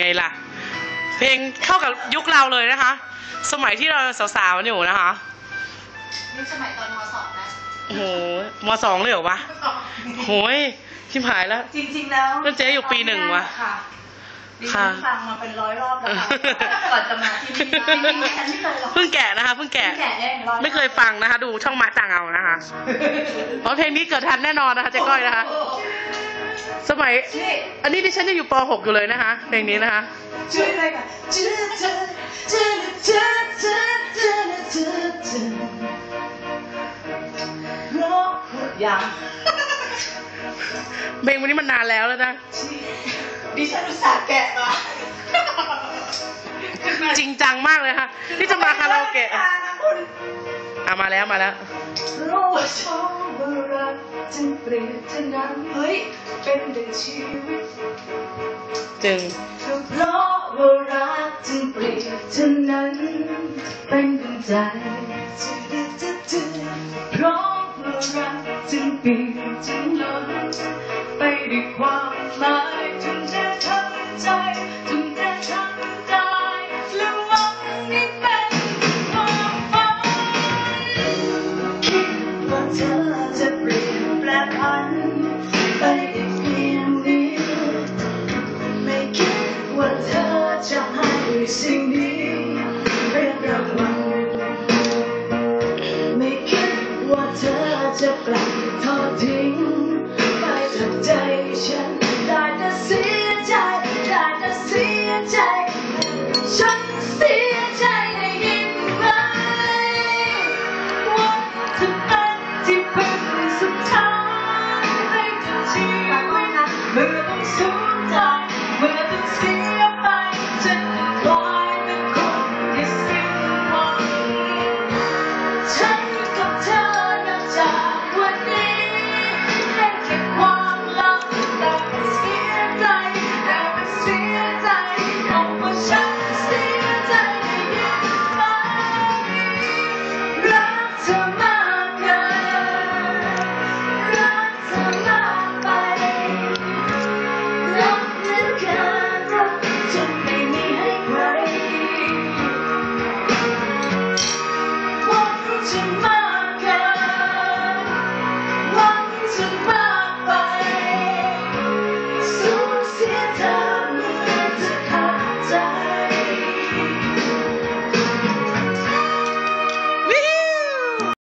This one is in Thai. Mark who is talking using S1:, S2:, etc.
S1: ไงล่ะ เพลงเข้ากั
S2: บยุคเราเลยนะคะ สมัยที่เราสาวๆอยู่นะคะ
S3: นี่สมัยตอนมสองนะ
S2: โอ้โหมสองเลยเหรอวะโหยชิมหายแล้ว
S4: จริงๆแล้ว
S2: แล้วเจ๊อยู่ปีหนึ่งวะ
S4: ค่ะดิ
S2: ค่ะ
S4: ฉันฟังมาเป็นร้อยรอบแล้วค่ะก่อนจะมาที่นี่จริงๆดิฉันไม่เคยหรอก
S2: เพิ่งแกะนะคะเพิ่งแกะ
S4: แก่เองร้อยรอบ
S2: ไม่เคยฟังนะคะ ดูช่องมาต่างเอานะคะเพราะเพลงนี้เกิดทันแน่นอนนะคะเจ๊ก้อยนะคะ สมัย อันนี้ดิฉันยังอยู่ป .6 อยู่เลยนะคะเพลงนี้นะคะ
S4: เพ
S2: ลงวันนี้มันนานแล้วแล้วนะ
S4: ดิฉันอุตส่าห์แกะมา
S2: จริงจังมากเลยค่ะที่จะมาคาราโอเกะอะมาแล้วมาแล้ว
S4: รักจึงเปรียบเท่านั้นเฮ้ยเป็นดังชีวิต
S2: จึง
S4: ก็เพราะว่ารักจึงเปรียบเท่านั้นเป็นดังใจเพราะว่ารักจึงเปรียบจึงล้นไปด้วยความหมายจนจะทำใจ ฉันได้แต่เสียใจได้แต่เสียใจ ฉันเสียใจได้ยินไหมว่าจะเป็นที่พึ่งสุดท้ายให้กับชีวิตเมื่อต้องสูญใจเมื่อต้องเสียไปฉันจะกลายเป็นคนที่สิ้นหวังฉัน